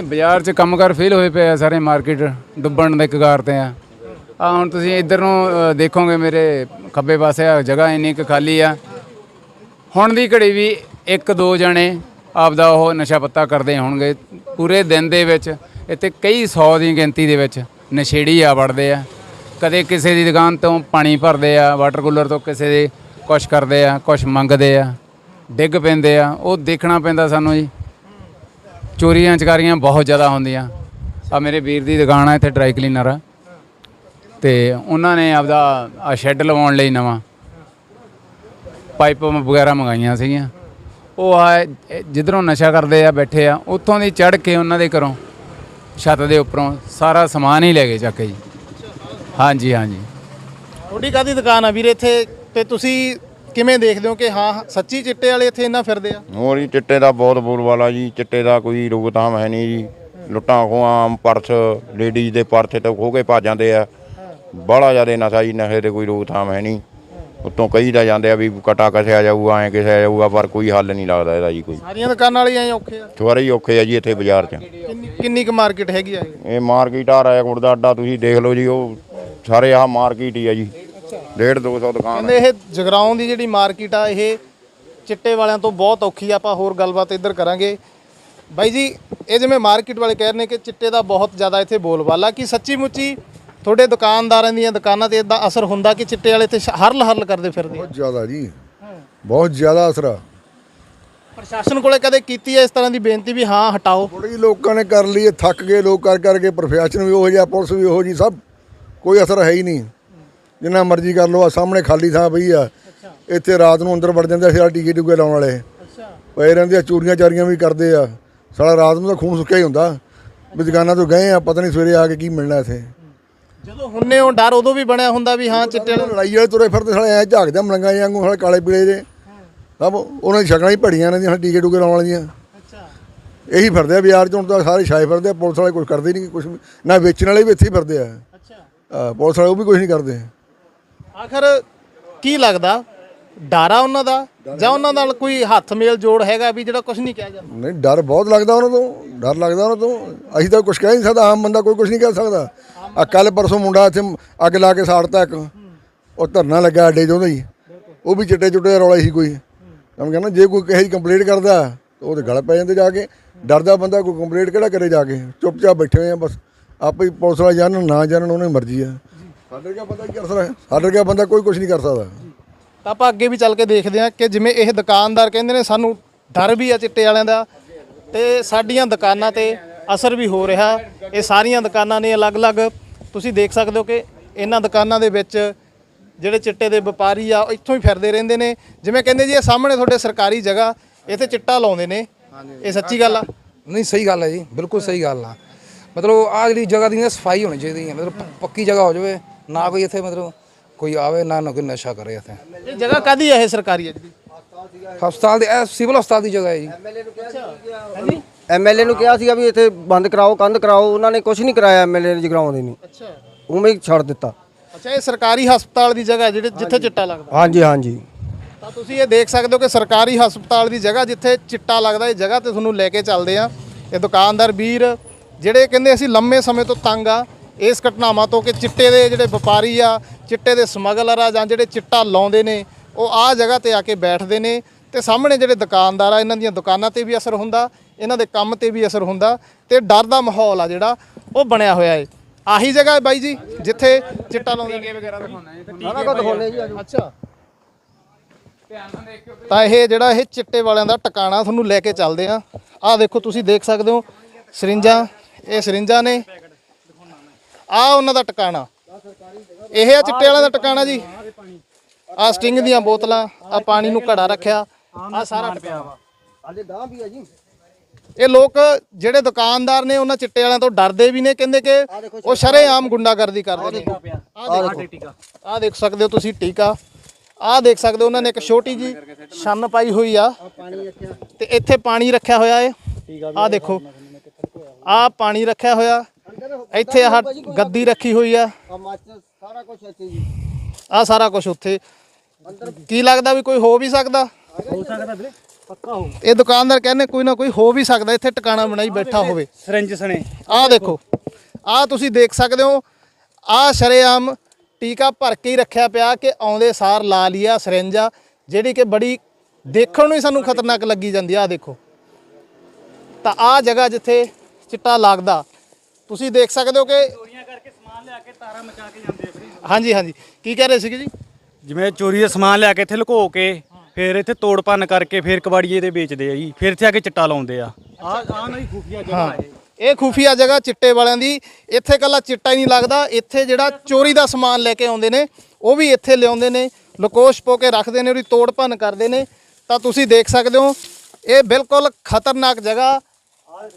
ਬਾਜ਼ਾਰ 'ਚ ਕੰਮਕਾਰ ਫੇਲ ਹੋਏ ਪਏ ਆ ਸਾਰੇ ਮਾਰਕੀਟ ਡੁੱਬਣ ਦੇ ਕਗਾਰ ਤੇ ਆ। ਆ ਹੁਣ ਤੁਸੀਂ ਇੱਧਰ ਨੂੰ ਦੇਖੋਗੇ ਮੇਰੇ ਖੱਬੇ ਪਾਸੇ ਆ ਜਗ੍ਹਾ ਇੰਨੀ ਕੁ ਖਾਲੀ ਆ। ਹੁਣ ਦੀ ਘੜੀ ਵੀ ਇੱਕ ਦੋ ਜਣੇ ਆਪਦਾ ਉਹ ਨਸ਼ਾ ਪੱਤਾ ਕਰਦੇ ਹੋਣਗੇ। ਪੂਰੇ ਦਿਨ ਦੇ ਵਿੱਚ ਇੱਥੇ ਕਈ ਸੌ ਦੀ ਗਿਣਤੀ ਦੇ ਵਿੱਚ ਨਸ਼ੇੜੀ ਆ ਵੜਦੇ ਆ। ਕਦੇ ਕਿਸੇ ਦੀ ਦੁਕਾਨ ਤੋਂ ਪਾਣੀ ਭਰਦੇ ਆ ਵਾਟਰ ਕੂਲਰ ਤੋਂ ਕਿਸੇ ਦੇ ਕੁਛ ਕਰਦੇ ਆ, ਕੁਛ ਮੰਗਦੇ ਆ। ਡਿੱਗ ਪੈਂਦੇ ਆ। ਉਹ ਦੇਖਣਾ ਪੈਂਦਾ ਸਾਨੂੰ ਜੀ। ਚੋਰੀਆਂ ਚਕਾਰੀਆਂ ਬਹੁਤ ਜ਼ਿਆਦਾ ਹੁੰਦੀਆਂ। ਆ ਮੇਰੇ ਵੀਰ ਦੀ ਦੁਕਾਨ ਆ, ਇੱਥੇ ਡਰਾਈ ਕਲੀਨਰ ਆ। ਤੇ ਉਹਨਾਂ ਨੇ ਆਪਦਾ ਆ ਸ਼ੈੱਡ ਲਵਾਉਣ ਲਈ ਨਵਾਂ। ਪਾਈਪ ਵਗੈਰਾ ਮੰਗਾਈਆਂ ਸੀਗੀਆਂ। ਉਹ ਆ, ਜਿੱਧਰੋਂ ਨਸ਼ਾ ਕਰਦੇ ਆ, ਬੈਠੇ ਆ, ਉੱਥੋਂ ਦੀ ਚੜ ਕੇ ਉਹਨਾਂ ਦੇ ਘਰੋਂ, ਛੱਤ ਦੇ ਉੱਪਰੋਂ ਸਾਰਾ ਸਮਾਨ ਹੀ ਲੈ ਗਏ ਚੱਕ ਕੇ ਜੀ। ਹਾਂਜੀ ਹਾਂਜੀ। ਤੁਹਾਡੀ ਕਾਦੀ ਦੁਕਾਨ ਆ ਵੀਰੇ ਇੱਥੇ? ਤੇ ਤੁਸੀਂ ਕਿਵੇਂ ਦੇਖਦੇ ਹੋ ਕਿ ਹਾਂ ਸੱਚੀ ਚਿੱਟੇ ਵਾਲੇ ਇੱਥੇ ਇੰਨਾ ਫਿਰਦੇ ਆ? ਹੋਰ ਜੀ ਚਿੱਟੇ ਦਾ ਬਹੁਤ ਬੋਲਬਾਲਾ ਜੀ ਚਿੱਟੇ ਦਾ ਕੋਈ ਰੋਕਥਾਮ ਹੈ ਨਹੀਂ ਜੀ। ਲੁੱਟਾਂ ਖੋਹਾਂ ਆਮ ਪਰਸ ਲੇਡੀਜ਼ ਦੇ ਪਰਸ ਤੇ ਖੋ ਕੇ ਭੱਜ ਜਾਂਦੇ ਆ। ਬੜਾ ਜ਼ਿਆਦਾ ਨਸ਼ਾ ਜੀ ਨਸ਼ੇ ਤੇ ਕੋਈ ਰੋਕਥਾਮ ਹੈ ਨਹੀਂ। ਉੱਤੋਂ ਕਈ ਦਾ ਜਾਂਦੇ ਆ ਵੀ ਕਟਾ ਕਸਿਆ ਜਾਊਗਾ ਐਂ ਕਿਸਿਆ ਜਾਊਗਾ ਪਰ ਕੋਈ ਹੱਲ ਨਹੀਂ ਲੱਗਦਾ ਇਹਦਾ ਜੀ ਕੋਈ। ਸਾਰੀਆਂ ਦੁਕਾਨਾਂ ਵਾਲੇ ਐਂ ਔਖੇ ਆ। ਸਵਾਰੇ ਹੀ ਔਖੇ ਆ ਜੀ ਇੱਥੇ ਬਾਜ਼ਾਰ 'ਚ। ਕਿੰਨੀ ਕਿੰਨੀ ਕੁ ਮਾਰਕੀਟ ਹੈਗੀ ਆ ਇਹ? ਮਾਰਕੀਟ ਆ ਰਾਏਕੋਟ ਦਾ ਅੱਡਾ ਤੁਸੀਂ ਦੇਖ ਲਓ ਜੀ ਉਹ ਸਾਰੇ ਆਹ ਮਾਰਕੀਟ ਹੀ ਆ ਜੀ। 1.5 200 ਦੁਕਾਨ ਕਹਿੰਦੇ ਇਹ ਜਗਰਾਉਂ ਦੀ ਜਿਹੜੀ ਮਾਰਕੀਟ ਆ ਇਹ ਚਿੱਟੇ ਵਾਲਿਆਂ ਤੋਂ ਬਹੁਤ ਔਖੀ ਆ ਆਪਾਂ ਹੋਰ ਗੱਲਬਾਤ ਇੱਧਰ ਕਰਾਂਗੇ। ਬਾਈ ਜੀ ਇਹ ਜਿਵੇਂ ਮਾਰਕੀਟ ਵਾਲੇ ਕਹਿ ਰਹੇ ਨੇ ਕਿ ਚਿੱਟੇ ਦਾ ਬਹੁਤ ਜ਼ਿਆਦਾ ਇੱਥੇ ਬੋਲਬਾਲਾ ਕਿ ਸੱਚੀ ਮੁੱਚੀ ਤੁਹਾਡੇ ਦੁਕਾਨਦਾਰਾਂ ਦੀਆਂ ਦੁਕਾਨਾਂ ਤੇ ਇਦਾਂ ਅਸਰ ਹੁੰਦਾ ਕਿ ਚਿੱਟੇ ਵਾਲੇ ਇੱਥੇ ਹਰਲ ਹਰਲ ਕਰਦੇ ਫਿਰਦੇ ਆ? ਬਹੁਤ ਜ਼ਿਆਦਾ ਜੀ। ਬਹੁਤ ਜ਼ਿਆਦਾ ਅਸਰ ਆ। ਪ੍ਰਸ਼ਾਸਨ ਕੋਲੇ ਕਦੇ ਕੀਤੀ ਹੈ ਇਸ ਤਰ੍ਹਾਂ ਦੀ ਬੇਨਤੀ ਵੀ ਹਾਂ ਹਟਾਓ? ਬੜੀ ਲੋਕਾਂ ਨੇ ਕਰ ਲਈ ਥੱਕ ਗਏ ਲੋਕ ਕਰ ਕਰਕੇ ਪ੍ਰਸ਼ਾਸਨ ਵੀ ਉਹੋ ਜਿਹਾ ਪੁਲਿਸ ਵੀ ਉਹੋ ਜੀ ਸਭ ਕੋਈ ਅਸਰ ਹੈ ਹੀ ਨਹੀਂ। ਜਿੰਨਾ ਮਰਜ਼ੀ ਕਰ ਲਓ ਆ ਸਾਹਮਣੇ ਖਾਲੀ ਥਾਂ ਪਈ ਆ। ਇੱਥੇ ਰਾਤ ਨੂੰ ਅੰਦਰ ਵੜ ਜਾਂਦੇ ਸੀ ਟੀਕੇ ਟੂਕੇ ਲਾਉਣ ਵਾਲੇ। ਪਏ ਰਹਿੰਦੇ ਆ ਚੋਰੀਆਂ ਚਾਰੀਆਂ ਵੀ ਕਰਦੇ ਆ। ਸਾਲਾ ਰਾਤ ਨੂੰ ਤਾਂ ਖੂਨ ਸੁੱਕਿਆ ਹੀ ਹੁੰਦਾ। ਵੀ ਦੁਕਾਨਾਂ ਤੋਂ ਗਏ ਆ ਪਤਾ ਨਹੀਂ ਸਵੇਰੇ ਆ ਕੇ ਕੀ ਮਿਲਣਾ ਇੱਥੇ। ਜਦੋਂ ਹੁੰਨੇ ਉਹ ਡਰ ਉਦੋਂ ਵੀ ਬਣਿਆ ਹੁੰਦਾ ਵੀ ਹਾਂ ਚਿੱਟੇ ਵਾਲੇ ਲੜਾਈ ਵਾਲੇ ਤੁਰੇ ਫਿਰਦੇ ਸਾਲੇ ਐ ਝਾਕਦੇ ਮਲੰਗਾ ਵਾਂਗੂ ਸਾਲੇ ਕਾਲੇ ਪੀਲੇ ਜੇ ਸਭ ਉਹਨਾਂ ਦੀ ਸ਼ਕਲਾਂ ਹੀ ਭੜੀਆਂ ਨੇ ਦੀਆਂ ਟੀਕੇ ਟੂਕੇ ਲਾਉਣ ਵਾਲੀਆਂ। ਅੱਛਾ। ਇਹੀ ਫਿਰਦੇ ਆ ਬਾਜ਼ਾਰ 'ਚ ਹੁਣ ਤਾਂ ਸਾਰੇ ਛਾਏ ਫਿਰਦੇ ਆ ਪੁਲਿਸ ਵਾਲੇ ਕੁਝ ਕਰਦੇ ਨਹੀਂ ਕੁਝ ਨਾ ਵੇਚਣ ਵਾਲੇ ਵੀ ਇੱਥੇ ਹੀ ਫਿਰਦੇ ਆ। ਅੱਛਾ। ਪੁਲਿਸ ਵਾਲੇ ਉਹ ਵੀ ਕੁਝ ਨਹੀਂ ਕਰਦੇ। ਆਖਰ ਕੀ ਲੱਗਦਾ? ਡਾਰਾ ਉਹਨਾਂ ਦਾ? ਜਾਂ ਉਹਨਾਂ ਨਾਲ ਕੋਈ ਹੱਥ ਮੇਲ ਜੋੜ ਹੈਗਾ ਵੀ ਜਿਹੜਾ ਕੁਝ ਨਹੀਂ ਕਿਹਾ ਜਾਂਦਾ? ਨਹੀਂ, ਡਰ ਬਹੁਤ ਲੱਗਦਾ ਉਹਨਾਂ ਤੋਂ। ਡਰ ਲੱਗਦਾ ਉਹਨਾਂ ਤੋਂ। ਅਸੀਂ ਤਾਂ ਕੁਝ ਕਹਿ ਨਹੀਂ ਸਕਦਾ। ਆਮ ਬੰਦਾ ਕੋਈ ਕੁਝ ਨਹੀਂ ਕਹਿ ਸਕਦਾ। ਆ ਕੱਲ ਪਰਸੋਂ ਮੁੰਡਾ ਇੱਥੇ ਅੱਗ ਲਾ ਕੇ ਸਾੜਤਾ ਇੱਕ। ਉਹ ਧਰਨਾ ਲੱਗਾ ਅੱਡੇ 'ਚ ਉਹਦਾ ਹੀ। ਉਹ ਵੀ ਚਿੱਟੇ ਚੁੱਟੇ ਦਾ ਰੌਲਾ ਸੀ ਕੋਈ। ਮੈਂ ਕਹਿੰਦਾ, ਜੇ ਕੋਈ ਕਿਸੇ ਦੀ ਕੰਪਲੇਂਟ ਕਰਦਾ, ਤਾਂ ਉਹਦੇ ਗਲ ਪੈ ਜਾਂਦੇ ਜਾ ਕੇ। ਡਰਦਾ ਬੰਦਾ ਕੋਈ ਕੰਪਲੇਂਟ ਕਿਹੜਾ ਕਰੇ ਜਾ ਕੇ? ਚੁੱਪਚਾਪ ਬੈਠੇ ਹੋਏ ਆ ਬਸ। ਆਪੇ ਪੁਲਿਸ ਵਾਲਾ ਜਾਣਨ, ਨਾ ਜਾਣਨ, ਉਹਨੇ ਮਰਜ਼ੀ ਆ। ਸਾਡੇ ਕਿਆ ਬੰਦਾ ਕੀ ਕਰ ਸਕਦਾ ਸਾਡੇ ਕਿਆ ਬੰਦਾ ਕੋਈ ਕੁਝ ਨਹੀਂ ਕਰ ਸਕਦਾ। ਤਾਂ ਆਪਾਂ ਅੱਗੇ ਵੀ ਚੱਲ ਕੇ ਦੇਖਦੇ ਹਾਂ ਕਿ ਜਿਵੇਂ ਇਹ ਦੁਕਾਨਦਾਰ ਕਹਿੰਦੇ ਨੇ ਸਾਨੂੰ ਡਰ ਵੀ ਆ ਚਿੱਟੇ ਵਾਲਿਆਂ ਦਾ ਤੇ ਸਾਡੀਆਂ ਦੁਕਾਨਾਂ ਤੇ ਅਸਰ ਵੀ ਹੋ ਰਿਹਾ। ਇਹ ਸਾਰੀਆਂ ਦੁਕਾਨਾਂ ਨੇ ਅਲੱਗ-ਅਲੱਗ ਤੁਸੀਂ ਦੇਖ ਸਕਦੇ ਹੋ ਕਿ ਇਹਨਾਂ ਦੁਕਾਨਾਂ ਦੇ ਵਿੱਚ ਜਿਹੜੇ ਚਿੱਟੇ ਦੇ ਵਪਾਰੀ ਆ ਉਹ ਇੱਥੋਂ ਹੀ ਫਿਰਦੇ ਰਹਿੰਦੇ ਨੇ। ਜਿਵੇਂ ਕਹਿੰਦੇ ਜੀ ਇਹ ਸਾਹਮਣੇ ਤੁਹਾਡੇ ਸਰਕਾਰੀ ਜਗ੍ਹਾ ਇੱਥੇ ਚਿੱਟਾ ਲਾਉਂਦੇ ਨੇ। ਇਹ ਸੱਚੀ ਗੱਲ ਆ? ਨਹੀਂ ਸਹੀ ਗੱਲ ਹੈ ਜੀ ਬਿਲਕੁਲ ਸਹੀ ਗੱਲ ਆ। ਮਤਲਬ ਆ ਜਿਹੜੀ ਜਗ੍ਹਾ ਦੀ ਸਫ਼ਾਈ ਹੋਣੀ ਚਾਹੀਦੀ ਹੈ ਮਤਲਬ ਪੱਕੀ ਜਗ੍ਹਾ ਹੋ ਜਾਵੇ। ਨਾ ਕੋਈ ਇੱਥੇ ਮਤਲਬ ਕੋਈ ਆਵੇ ਨਾ ਨਾ ਕੋਈ ਨਸ਼ਾ ਕਰੇ ਇੱਥੇ। ਇਹ ਜਗ੍ਹਾ ਕਾਦੀ ਹੈ ਇਹ ਸਰਕਾਰੀ ਹੈ ਜਿਹੜੀ? ਹਸਪਤਾਲ ਦੇ ਇਹ ਸਿਵਲ ਹਸਪਤਾਲ ਦੀ ਜਗ੍ਹਾ ਹੈ ਜੀ। ਐਮਐਲਏ ਨੂੰ ਕਿਹਾ ਸੀਗਾ ਵੀ ਇੱਥੇ ਬੰਦ ਕਰਾਓ ਕੰਧ ਕਰਾਓ ਉਹਨਾਂ ਨੇ ਕੁਝ ਨਹੀਂ ਕਰਾਇਆ ਐਮਐਲਏ ਨੇ ਜਗਰਾਉਂ ਦੇ ਨਹੀਂ ਅੱਛਾ। ਉਵੇਂ ਹੀ ਛੱਡ ਦਿੱਤਾ। ਅੱਛਾ ਇਹ ਸਰਕਾਰੀ ਹਸਪਤਾਲ ਦੀ ਜਗ੍ਹਾ ਜਿਹੜੇ ਜਿੱਥੇ ਚਿੱਟਾ ਲੱਗਦਾ। ਹਾਂਜੀ ਹਾਂਜੀ। ਤਾਂ ਤੁਸੀਂ ਇਹ ਦੇਖ ਸਕਦੇ ਹੋ ਕਿ ਸਰਕਾਰੀ ਹਸਪਤਾਲ ਦੀ ਜਗ੍ਹਾ ਜਿੱਥੇ ਚਿੱਟਾ ਲੱਗਦਾ ਇਹ ਜਗ੍ਹਾ ਤੇ ਤੁਹਾਨੂੰ ਲੈ ਕੇ ਚੱਲਦੇ ਆ। ਇਹ ਦੁਕਾਨਦਾਰ ਵੀਰ ਜਿਹੜੇ ਕਹਿੰਦੇ ਅਸੀਂ ਲੰਮੇ ਸਮੇਂ ਤੋਂ ਤੰਗ ਆ ਇਸ ਘਟਨਾਵਾਂ ਤੋਂ ਕਿ ਚਿੱਟੇ ਦੇ ਜਿਹੜੇ ਵਪਾਰੀ ਆ ਚਿੱਟੇ ਦੇ ਸਮਗਲਰ ਆ ਜਾਂ ਜਿਹੜੇ ਚਿੱਟਾ ਲਾਉਂਦੇ ਨੇ ਉਹ ਆ ਜਗ੍ਹਾ ਤੇ ਆ ਕੇ ਬੈਠਦੇ ਨੇ ਤੇ ਸਾਹਮਣੇ ਜਿਹੜੇ ਦੁਕਾਨਦਾਰ ਆ ਇਹਨਾਂ ਦੀਆਂ ਦੁਕਾਨਾਂ ਤੇ ਵੀ ਅਸਰ ਹੁੰਦਾ ਇਹਨਾਂ ਦੇ ਕੰਮ ਤੇ ਵੀ ਅਸਰ ਹੁੰਦਾ ਤੇ ਡਰ ਦਾ ਮਾਹੌਲ ਆ ਜਿਹੜਾ ਉਹ ਬਣਿਆ ਹੋਇਆ ਏ। ਆਹੀ ਜਗ੍ਹਾ ਹੈ ਬਾਈ ਜੀ ਜਿੱਥੇ ਚਿੱਟਾ ਲਾਉਂਦੇ ਨੇ। ਸਾਰਾ ਕੁਝ ਦਿਖਾਉਣੇ ਜੀ ਅੱਛਾ। ਤਾਂ ਇਹ ਜਿਹੜਾ ਇਹ ਚਿੱਟੇ ਵਾਲਿਆਂ ਦਾ ਟਿਕਾਣਾ ਤੁਹਾਨੂੰ ਲੈ ਕੇ ਚੱਲਦੇ ਆ। ਆਹ ਦੇਖੋ ਤੁਸੀਂ ਦੇਖ ਸਕਦੇ ਹੋ ਸਰਿੰਜਾਂ ਇਹ ਸਰਿੰਜਾਂ ਨੇ। ਆਹ ਉਹਨਾਂ ਦਾ ਟਿਕਾਣਾ। ਇਹ ਆ ਚਿੱਟੇ ਵਾਲਿਆਂ ਦਾ ਟਿਕਾਣਾ ਜੀ। ਆਹ ਸਟਿੰਗ ਦੀਆਂ ਬੋਤਲਾਂ ਆ ਪਾਣੀ ਨੂੰ ਘੜਾ ਰੱਖਿਆ ਆ ਸਾਰਾ ਟਿਕਾਣਾ। ਹਾਲੇ ਗਾਂ ਵੀ ਆ ਜੀ ਇਹ ਲੋਕ ਜਿਹੜੇ ਦੁਕਾਨਦਾਰ ਨੇ ਉਹਨਾਂ ਚਿੱਟੇ ਵਾਲਿਆਂ ਤੋਂ ਡਰਦੇ ਵੀ ਨੇ ਕਹਿੰਦੇ ਕਿ ਉਹ ਸ਼ਰੇਆਮ ਗੁੰਡਾਗਰਦੀ ਕਰਦੇ ਨੇ। ਆਹ ਦੇਖੋ। ਆਹ ਦੇਖ। ਸਕਦੇ ਹੋ ਤੁਸੀਂ ਟੀਕਾ ਆਹ ਦੇਖ ਸਕਦੇ ਹੋ ਉਹਨਾਂ ਨੇ ਇੱਕ ਛੋਟੀ ਜੀ ਛੰਨ ਪਾਈ ਹੋਈ ਆ। ਤੇ ਇੱਥੇ ਪਾਣੀ ਰੱਖਿਆ ਹੋਇਆ ਏ। ਆਹ ਦੇਖੋ। ਆਹ ਪਾਣੀ ਰੱਖਿਆ ਹੋਇਆ। ਇੱਥੇ ਆਹ ਗੱਦੀ ਰੱਖੀ ਹੋਈ ਆ। ਆ ਸਾਰਾ ਕੁਝ ਇੱਥੇ ਜੀ। ਆਹ ਸਾਰਾ ਕੁਝ ਉੱਥੇ। ਕੀ ਲੱਗਦਾ ਵੀ ਕੋਈ ਹੋ ਵੀ ਸਕਦਾ? ਇਹ ਦੁਕਾਨਦਾਰ ਕਹਿੰਦੇ ਕੋਈ ਨਾ ਕੋਈ ਹੋ ਵੀ ਸਕਦਾ ਇੱਥੇ ਟਿਕਾਣਾ ਬਣਾਈ ਬੈਠਾ ਹੋਵੇ। ਸਰਿੰਜ ਸਣੇ। ਆਹ ਦੇਖੋ ਆਹ ਤੁਸੀਂ ਦੇਖ ਸਕਦੇ ਹੋ ਆਹ ਸ਼ਰੇਆਮ ਟੀਕਾ ਭਰ ਕੇ ਹੀ ਰੱਖਿਆ ਪਿਆ ਕਿ ਆਉਂਦੇ ਸਾਰ ਲਾ ਲਿਆ ਸਰਿੰਜਾ ਜਿਹੜੀ ਕਿ ਬੜੀ ਦੇਖਣ ਨੂੰ ਹੀ ਸਾਨੂੰ ਖਤਰਨਾਕ ਲੱਗੀ ਜਾਂਦੀ ਆ ਆਹ ਦੇਖੋ। ਤਾਂ ਆਹ ਜਗ੍ਹਾ ਜਿੱਥੇ ਚਿੱਟਾ ਲੱਗਦਾ ਤੁਸੀਂ ਦੇਖ ਸਕਦੇ ਹੋ ਕਿ ਚੋਰੀਆਂ ਕਰਕੇ ਸਮਾਨ ਲਿਆ ਕੇ ਤਾਰਾਂ ਮਚਾ ਕੇ ਜਾਂਦੇ ਆ ਹਾਂਜੀ ਹਾਂਜੀ। ਕੀ ਕਹਿ ਰਹੇ ਸੀਗੇ ਜੀ? ਜਿਵੇਂ ਚੋਰੀ ਦਾ ਸਮਾਨ ਲਿਆ ਕੇ ਇੱਥੇ ਲੁਕੋ ਕੇ ਫਿਰ ਇੱਥੇ ਤੋੜ ਭੰਨ ਕਰਕੇ ਫਿਰ ਕਬਾੜੀਏ ਦੇ ਵੇਚਦੇ ਆ ਜੀ। ਫਿਰ ਇੱਥੇ ਆ ਕੇ ਚਿੱਟਾ ਲਾਉਂਦੇ ਆ। ਆ ਆ ਨਹੀਂ ਖੂਫੀਆ ਜਗ੍ਹਾ ਹੈ। ਇਹ। ਖੂਫੀਆ ਜਗ੍ਹਾ ਚਿੱਟੇ ਵਾਲਿਆਂ ਦੀ। ਇੱਥੇ ਕੱਲਾ ਚਿੱਟਾ ਹੀ ਨਹੀਂ ਲੱਗਦਾ। ਇੱਥੇ ਜਿਹੜਾ ਚੋਰੀ ਦਾ ਸਮਾਨ ਲੈ ਕੇ ਆਉਂਦੇ ਨੇ ਉਹ ਵੀ ਇੱਥੇ ਲਿਆਉਂਦੇ ਨੇ। ਲਕੋਸ਼ ਪੋ ਕੇ ਰੱਖਦੇ ਨੇ ਉਹਦੀ ਤੋੜ ਭੰਨ ਕਰਦੇ ਨੇ। ਤਾਂ ਤੁਸੀਂ ਦੇਖ ਸਕਦੇ ਹੋ ਇਹ ਬਿਲਕੁਲ ਖਤਰਨਾਕ ਜਗ੍ਹਾ।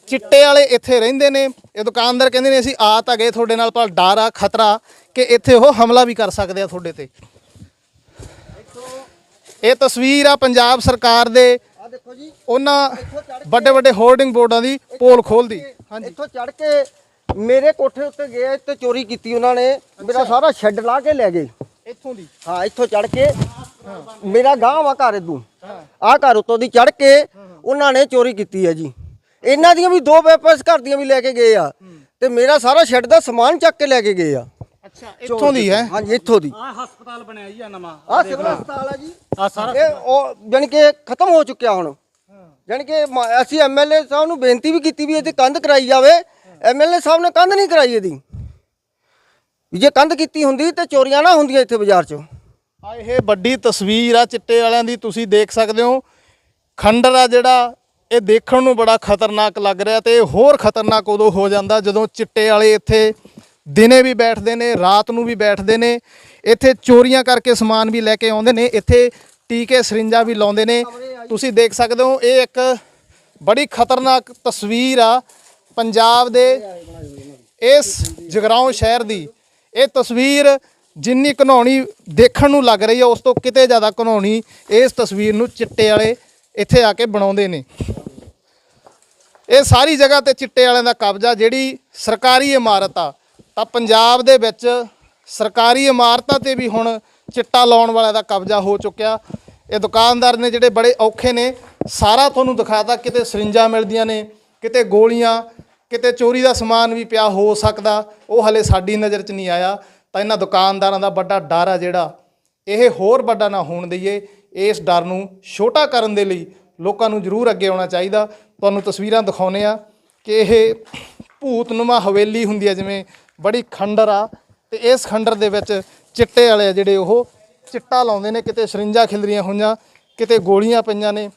ਚਿੱਟੇ ਵਾਲੇ ਇੱਥੇ ਰਹਿੰਦੇ ਨੇ ਇਹ ਦੁਕਾਨਦਾਰ ਕਹਿੰਦੇ ਨੇ ਅਸੀਂ ਆ ਤਾਂ ਗਏ ਤੁਹਾਡੇ ਨਾਲ ਪਰ ਡਰ ਆ ਖਤਰਾ ਕਿ ਇੱਥੇ ਉਹ ਹਮਲਾ ਵੀ ਕਰ ਸਕਦੇ ਆ ਤੁਹਾਡੇ ਤੇ। ਇਹ ਤਸਵੀਰ ਆ ਪੰਜਾਬ ਸਰਕਾਰ ਦੇ ਆ ਦੇਖੋ ਜੀ। ਉਹਨਾਂ ਵੱਡੇ ਵੱਡੇ ਹੋਰਡਿੰਗ ਬੋਰਡਾਂ ਦੀ ਪੋਲ ਖੋਲਦੀ ਹਾਂਜੀ ਇੱਥੋਂ ਚੜ ਕੇ ਮੇਰੇ ਕੋਠੇ ਉੱਤੇ ਗਏ ਤੇ ਚੋਰੀ ਕੀਤੀ ਉਹਨਾਂ ਨੇ। ਮੇਰਾ ਸਾਰਾ ਸ਼ੈੱਡ ਲਾ ਕੇ ਲੈ ਗਏ। ਇੱਥੋਂ ਦੀ? ਹਾਂ ਇੱਥੋਂ ਚੜ ਕੇ। ਮੇਰਾ ਗਾਂਵ ਆ ਘਰ ਇਦੋਂ ਆ ਘਰ ਉੱਤੋਂ ਦੀ ਚੜ ਕੇ ਉਹਨਾਂ ਨੇ ਚੋਰੀ ਕੀਤੀ ਹੈ ਜੀ। ਇਹਨਾਂ ਦੀਆਂ ਵੀ ਦੋ ਵਾਪਸ ਘਰ ਦੀਆਂ ਵੀ ਲੈ ਕੇ ਗਏ ਆ। ਤੇ ਮੇਰਾ ਸਾਰਾ ਸ਼ੈੱਡ ਦਾ ਸਮਾਨ ਚੱਕ ਕੇ ਲੈ ਕੇ ਗਏ ਆ। ਅੱਛਾ ਇੱਥੋਂ ਦੀ ਹੈ? ਹਾਂਜੀ ਇੱਥੋਂ ਦੀ। ਆ ਹਸਪਤਾਲ ਬਣਿਆ ਜੀ ਆ ਨਵਾਂ। ਆ ਸਿਵਲ ਹਸਪਤਾਲ ਆ ਜੀ। ਆ ਸਾਰਾ ਇਹ ਉਹ ਜਾਣੀ ਕਿ ਖਤਮ ਹੋ ਚੁੱਕਿਆ ਹੁਣ। ਜਾਣੀ ਕਿ ਮ- ਅਸੀਂ ਐਮਐਲਏ ਸਾਹਿਬ ਨੂੰ ਬੇਨਤੀ ਵੀ ਕੀਤੀ ਵੀ ਇਹਦੀ ਕੰਧ ਕਰਾਈ ਜਾਵੇ। ਐਮਐਲਏ ਸਾਹਿਬ ਨੇ ਕੰਧ ਨਹੀਂ ਕਰਾਈ ਇਹਦੀ। ਵੀ ਜੇ ਕੰਧ ਕੀਤੀ ਹੁੰਦੀ ਤੇ ਚੋਰੀਆਂ ਨਾ ਹੁੰਦੀਆਂ ਇੱਥੇ ਬਾਜ਼ਾਰ 'ਚ। ਆ ਇਹ ਵੱਡੀ ਤਸਵੀਰ ਆ ਚਿੱਟੇ ਵਾਲਿਆਂ ਦੀ ਤੁਸੀਂ ਦੇਖ ਸਕਦੇ ਹੋ। ਖੰਡਰ ਆ ਜਿਹੜਾ ਇਹ ਦੇਖਣ ਨੂੰ ਬੜਾ ਖਤਰਨਾਕ ਲੱਗ ਰਿਹਾ ਤੇ ਹੋਰ ਖਤਰਨਾਕ ਉਦੋਂ ਹੋ ਜਾਂਦਾ ਜਦੋਂ ਚਿੱਟੇ ਵਾਲੇ ਇੱਥੇ ਦਿਨੇ ਵੀ ਬੈਠਦੇ ਨੇ, ਰਾਤ ਨੂੰ ਵੀ ਬੈਠਦੇ ਨੇ, ਇੱਥੇ ਚੋਰੀਆਂ ਕਰਕੇ ਸਮਾਨ ਵੀ ਲੈ ਕੇ ਆਉਂਦੇ ਨੇ, ਇੱਥੇ ਟੀਕੇ ਸਰਿੰਜਾਂ ਵੀ ਲਾਉਂਦੇ ਨੇ। ਤੁਸੀਂ ਦੇਖ ਸਕਦੇ ਹੋ, ਇਹ ਇੱਕ ਬੜੀ ਖਤਰਨਾਕ ਤਸਵੀਰ ਆ ਪੰਜਾਬ ਦੇ ਇਸ ਜਗਰਾਉਂ ਸ਼ਹਿਰ ਦੀ। ਇਹ ਤਸਵੀਰ ਜਿੰਨੀ ਘਨੌਣੀ ਦੇਖਣ ਨੂੰ ਲੱਗ ਰਹੀ ਹੈ ਉਸ ਤੋਂ ਕਿਤੇ ਜ਼ਿਆਦਾ ਘਨੌਣੀ ਇਸ ਤਸਵੀਰ ਨੂੰ ਚਿੱਟੇ ਵਾਲੇ ਇੱਥੇ ਆ ਕੇ ਬਣਾਉਂਦੇ ਨੇ। ਇਹ ਸਾਰੀ ਜਗ੍ਹਾ ਤੇ ਚਿੱਟੇ ਵਾਲਿਆਂ ਦਾ ਕਬਜ਼ਾ, ਜਿਹੜੀ ਸਰਕਾਰੀ ਇਮਾਰਤ ਆ, ਤਾਂ ਪੰਜਾਬ ਦੇ ਵਿੱਚ ਸਰਕਾਰੀ ਇਮਾਰਤਾਂ ਤੇ ਵੀ ਹੁਣ ਚਿੱਟਾ ਲਾਉਣ ਵਾਲਿਆਂ ਦਾ ਕਬਜ਼ਾ ਹੋ ਚੁੱਕਿਆ। ਇਹ ਦੁਕਾਨਦਾਰ ਨੇ ਜਿਹੜੇ ਬੜੇ ਔਖੇ ਨੇ, ਸਾਰਾ ਤੁਹਾਨੂੰ ਦਿਖਾਤਾ, ਕਿਤੇ ਸਰਿੰਜਾਂ ਮਿਲਦੀਆਂ ਨੇ, ਕਿਤੇ ਗੋਲੀਆਂ, ਕਿਤੇ ਚੋਰੀ ਦਾ ਸਮਾਨ ਵੀ ਪਿਆ ਹੋ ਸਕਦਾ, ਉਹ ਹਲੇ ਸਾਡੀ ਨਜ਼ਰ 'ਚ ਨਹੀਂ ਆਇਆ। ਤਾਂ ਇਹਨਾਂ ਦੁਕਾਨਦਾਰਾਂ ਦਾ ਵੱਡਾ ਡਰ ਆ ਜਿਹੜਾ, ਇਹ ਹੋਰ ਵੱਡਾ ਨਾ ਹੋਣ ਦਈਏ। ਇਸ ਡਰ ਨੂੰ ਛੋਟਾ ਕਰਨ ਦੇ ਲਈ ਲੋਕਾਂ ਨੂੰ ਜ਼ਰੂਰ ਅੱਗੇ ਆਉਣਾ ਚਾਹੀਦਾ। ਤੁਹਾਨੂੰ ਤਸਵੀਰਾਂ ਦਿਖਾਉਨੇ ਆ ਕਿ ਇਹ ਭੂਤਨੁਮਾ ਹਵੇਲੀ ਹੁੰਦੀ ਹੈ ਜਿਵੇਂ ਬੜੀ ਖੰਡਰ ਆ। ਤੇ ਇਸ ਖੰਡਰ ਦੇ ਵਿੱਚ ਚਿੱਟੇ ਵਾਲੇ ਆ ਜਿਹੜੇ ਉਹ ਚਿੱਟਾ ਲਾਉਂਦੇ ਨੇ ਕਿਤੇ ਸਰਿੰਜਾਂ ਖਿਲਰੀਆਂ ਹੋਈਆਂ ਕਿਤੇ ਗੋਲੀਆਂ ਪਈਆਂ ਨੇ।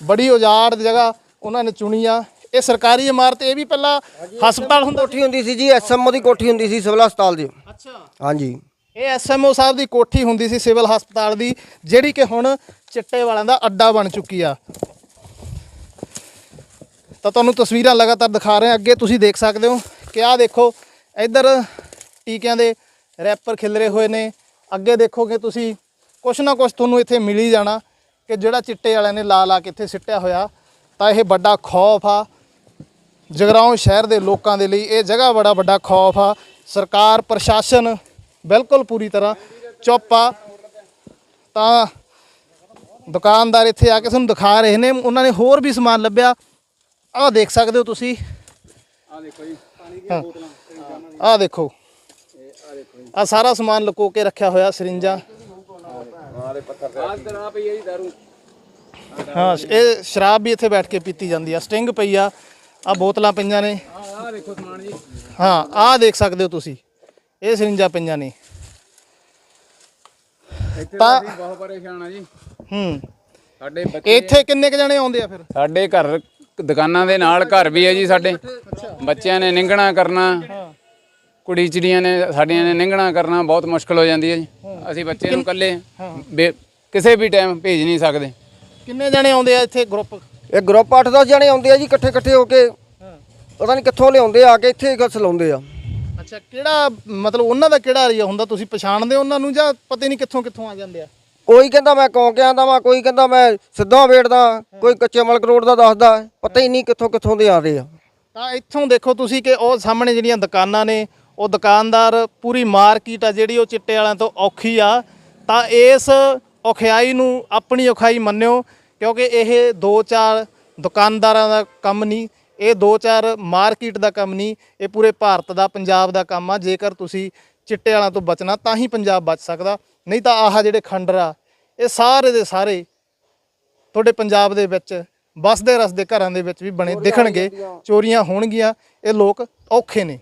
ਬੜੀ ਉਜਾੜ ਜਗ੍ਹਾ ਉਹਨਾਂ ਨੇ ਚੁਣੀ ਆ। ਇਹ ਸਰਕਾਰੀ ਇਮਾਰਤ ਇਹ ਵੀ ਪਹਿਲਾਂ ਹਸਪਤਾਲ ਹੁੰਦਾ ਕੋਠੀ ਹੁੰਦੀ ਸੀ ਜੀ ਐਸਐਮਓ ਦੀ ਕੋਠੀ ਹੁੰਦੀ ਸੀ ਸਿਵਲ ਹਸਪਤਾਲ ਦੀ। ਅੱਛਾ। ਹਾਂਜੀ। ਇਹ ਐਸਐਮਓ ਸਾਹਿਬ ਦੀ ਕੋਠੀ ਹੁੰਦੀ ਸੀ ਸਿਵਲ ਹਸਪਤਾਲ ਦੀ ਜਿਹੜੀ ਕਿ ਹੁਣ ਚਿੱਟੇ ਵਾਲਿਆਂ ਦਾ ਅੱਡਾ ਬਣ ਚੁੱਕੀ ਆ। ਤਾਂ ਤੁਹਾਨੂੰ ਤਸਵੀਰਾਂ ਲਗਾਤਾਰ ਦਿਖਾ ਰਹੇ ਹਾਂ। ਅੱਗੇ ਤੁਸੀਂ ਦੇਖ ਸਕਦੇ ਹੋ ਕਿ ਆਹ ਦੇਖੋ, ਇੱਧਰ ਟੀਕਿਆਂ ਦੇ ਰੈਪਰ ਖਿਲਰੇ ਹੋਏ ਨੇ। ਅੱਗੇ ਦੇਖੋਗੇ ਤੁਸੀਂ ਕੁਛ ਨਾ ਕੁਛ ਤੁਹਾਨੂੰ ਇੱਥੇ ਮਿਲ ਹੀ ਜਾਣਾ ਕਿ ਜਿਹੜਾ ਚਿੱਟੇ ਵਾਲਿਆਂ ਨੇ ਲਾ ਲਾ ਕੇ ਇੱਥੇ ਸਿੱਟਿਆ ਹੋਇਆ। ਤਾਂ ਇਹ ਵੱਡਾ ਖੌਫ ਆ। ਜਗਰਾਉਂ ਸ਼ਹਿਰ ਦੇ ਲੋਕਾਂ ਦੇ ਲਈ ਇਹ ਜਗ੍ਹਾ ਬੜਾ ਵੱਡਾ ਖੌਫ ਆ। ਸਰਕਾਰ, ਪ੍ਰਸ਼ਾਸਨ ਬਿਲਕੁਲ ਪੂਰੀ ਤਰ੍ਹਾਂ ਚੁੱਪ ਆ। ਤਾਂ ਦੁਕਾਨਦਾਰ ਇੱਥੇ ਆ ਕੇ ਤੁਹਾਨੂੰ ਦਿਖਾ ਰਹੇ ਨੇ। ਉਹਨਾਂ ਨੇ ਹੋਰ ਵੀ ਸਮਾਨ ਲੱਭਿਆ। ਆਹ ਦੇਖ ਸਕਦੇ ਹੋ ਤੁਸੀਂ। ਆ ਦੇਖੋ ਜੀ ਪਾਣੀ ਹਾਂ। ਆਹ ਦੇਖੋ। ਆ ਸਾਰਾ ਸਮਾਨ ਲੁਕੋ ਕੇ ਰੱਖਿਆ ਹੋਇਆ ਸਰਿੰਜਾਂ। ਹਾਂ ਇਹ ਸ਼ਰਾਬ ਵੀ ਇੱਥੇ ਬੈਠ ਕੇ ਪੀਤੀ ਜਾਂਦੀ ਆ। ਸਟਿੰਗ ਪਈ ਆ। ਆ ਬੋਤਲਾਂ ਪਈਆਂ ਨੇ। ਆ ਦੇਖੋ ਸਮਾਨ ਜੀ। ਹਾਂ ਆਹ ਦੇਖ ਸਕਦੇ ਹੋ ਤੁਸੀਂ। ਇਹ ਸਰਿੰਜਾਂ ਪਈਆਂ ਨੇ। ਇੱਥੇ ਤਾਂ- ਬਹੁਤ ਪਰੇਸ਼ਾਨ ਆ ਜੀ। ਹੂੰ। ਸਾਡੇ ਬੱਚੇ ਇੱਥੇ ਕਿੰਨੇ ਕ ਜਣੇ ਆਉਂਦੇ ਆ ਫਿਰ? ਸਾਡੇ ਘਰ ਦੁਕਾਨਾਂ ਦੇ ਨਾਲ ਘਰ ਵੀ ਹੈ ਜੀ ਸਾਡੇ। ਬੱਚਿਆਂ ਨੇ ਨਿੰਗਣਾ ਕਰਨਾ ਕੁੜੀ ਚਿੜੀਆਂ ਨੇ ਸਾਡੀਆਂ ਨੇ ਨਿੰਗਣਾ ਕਰਨਾ ਬਹੁਤ ਮੁਸ਼ਕਲ ਹੋ ਜਾਂਦੀ ਹੈ ਜੀ। ਅਸੀਂ ਬੱਚੇ ਨੂੰ ਇਕੱਲੇ ਬੇ- ਕਿਸੇ ਵੀ ਟਾਈਮ ਭੇਜ ਨਹੀਂ ਸਕਦੇ। ਕਿੰਨੇ ਜਣੇ ਆਉਂਦੇ ਆ ਇੱਥੇ ਗਰੁੱਪ? ਇਹ ਗਰੁੱਪ 8-10 ਜਣੇ ਆਉਂਦੇ ਆ ਜੀ ਇਕੱਠੇ ਇਕੱਠੇ ਹੋ ਕੇ। ਪਤਾ ਨਹੀਂ ਕਿੱਥੋਂ ਲਿਆਉਂਦੇ ਆ ਕੇ ਇੱਥੇ ਗਸ ਲਾਉਂਦੇ ਆ। ਅੱਛਾ ਕਿਹੜਾ ਮਤਲਬ ਉਹਨਾਂ ਦਾ ਕਿਹੜਾ ਏਰੀਆ ਹੁੰਦਾ? ਤੁਸੀਂ ਪਛਾਣਦੇ ਹੋ ਉਹਨਾਂ ਨੂੰ ਜਾਂ ਪਤਾ ਨਹੀਂ ਕਿੱਥੋਂ ਕਿੱਥੋਂ ਆ ਜਾਂਦੇ ਆ? ਕੋਈ ਕਹਿੰਦਾ ਮੈਂ ਕੌਂਕਿਆਂ ਦਾ ਵਾਂ ਕੋਈ ਕਹਿੰਦਾ ਮੈਂ ਸਿੱਧਾ ਵੇੜਦਾ ਕੋਈ ਕੱਚੇ ਮਲਕ ਰੋਡ ਦਾ ਦੱਸਦਾ ਪਤਾ ਹੀ ਨਹੀਂ ਕਿੱਥੋਂ ਕਿੱਥੋਂ ਦੇ ਆ ਰਹੇ ਆ। ਤਾਂ ਇੱਥੋਂ ਦੇਖੋ ਤੁਸੀਂ ਕਿ ਉਹ ਸਾਹਮਣੇ ਜਿਹੜੀਆਂ ਦੁਕਾਨਾਂ ਨੇ ਉਹ ਦੁਕਾਨਦਾਰ ਪੂਰੀ ਮਾਰਕੀਟ ਆ ਜਿਹੜੀ ਉਹ ਚਿੱਟੇ ਵਾਲਿਆਂ ਤੋਂ ਔਖੀ ਆ। ਤਾਂ ਇਸ ਔਖਿਆਈ ਨੂੰ ਆਪਣੀ ਔਖਾਈ ਮੰਨਿਓ ਕਿਉਂਕਿ ਇਹ ਦੋ ਚਾਰ ਦੁਕਾਨਦਾਰਾਂ ਦਾ ਕੰਮ ਨਹੀਂ ਇਹ ਦੋ ਚਾਰ ਮਾਰਕੀਟ ਦਾ ਕੰਮ ਨਹੀਂ ਇਹ ਪੂਰੇ ਭਾਰਤ ਦਾ ਪੰਜਾਬ ਦਾ ਕੰਮ ਆ। ਜੇਕਰ ਤੁਸੀਂ ਚਿੱਟੇ ਵਾਲਾਂ ਤੋਂ ਬਚਣਾ ਤਾਂ ਹੀ ਪੰਜਾਬ ਬਚ ਸਕਦਾ। ਨਹੀਂ ਤਾਂ ਆਹ ਜਿਹੜੇ ਖੰਡਰ ਆ ਇਹ ਸਾਰੇ ਦੇ ਸਾਰੇ ਤੁਹਾਡੇ ਪੰਜਾਬ ਦੇ ਵਿੱਚ ਬਸਦੇ ਰਸਦੇ ਘਰਾਂ ਦੇ ਵਿੱਚ ਵੀ ਬਣੇ ਦਿਖਣਗੇ ਚੋਰੀਆਂ ਹੋਣਗੀਆਂ ਇਹ ਲੋਕ ਔਖੇ ਨੇ